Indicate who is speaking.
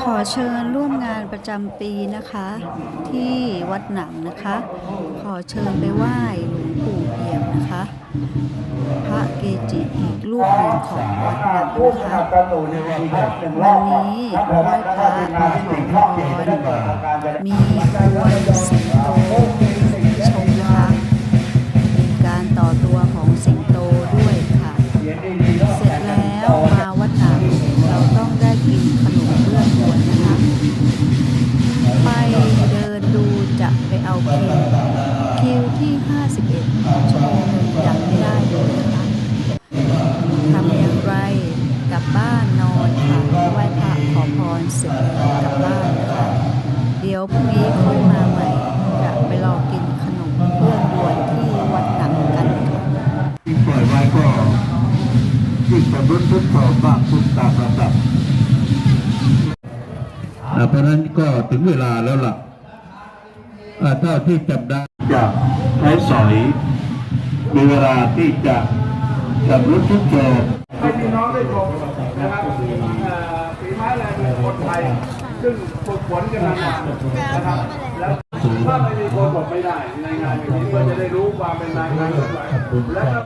Speaker 1: ขอเชิญร่วมงานประจำปีนะคะ ที่วัดหนังนะคะ ขอเชิญไปไหว้หลวงปู่เอี่ยมนะคะ พระเกจิอีกรูปหนึ่งของวัดหนังนะคะวันนี้ไหว้พระขอพรมีกวนสิงโตชมนะคะมีการต่อตัวของสิงโตด้วยค่ะ จะไปเอาคิวคิวที่ 51 ชั่วโมงหนึ่งยังไม่ได้เลยนะคะทำอย่างไรกลับบ้านนอนค่ะไหว้พระขอพรเสร็จกลับบ้านนะคะ เดี๋ยวพรุ่งนี้ค่อยมาใหม่จะไปรอกินขนมเบื้องยวนที่วัดหนังกันค่ะ
Speaker 2: ที่ปล่อยไว้ก็ยิ่งประพฤติทุกข์ต่อมากขึ้นตามลำดับเพราะนั้นก็ถึงเวลาแล้วล่ะ เท่าที่จำได้จากใช้สอยมีเวลาที่จะชำรุดทุกโทรม
Speaker 3: ให้พี่น้องได้ชมนะครับเอ่อฝีไม้ลายมือคนไทย ซึ่งฝึกฝนกันมานานนะครับแล้วถ้าไม่มีคนบอกไม่ได้ในงานอย่างนี้เพื่อจะได้รู้ความเป็นนายงานเท่าไหร่และ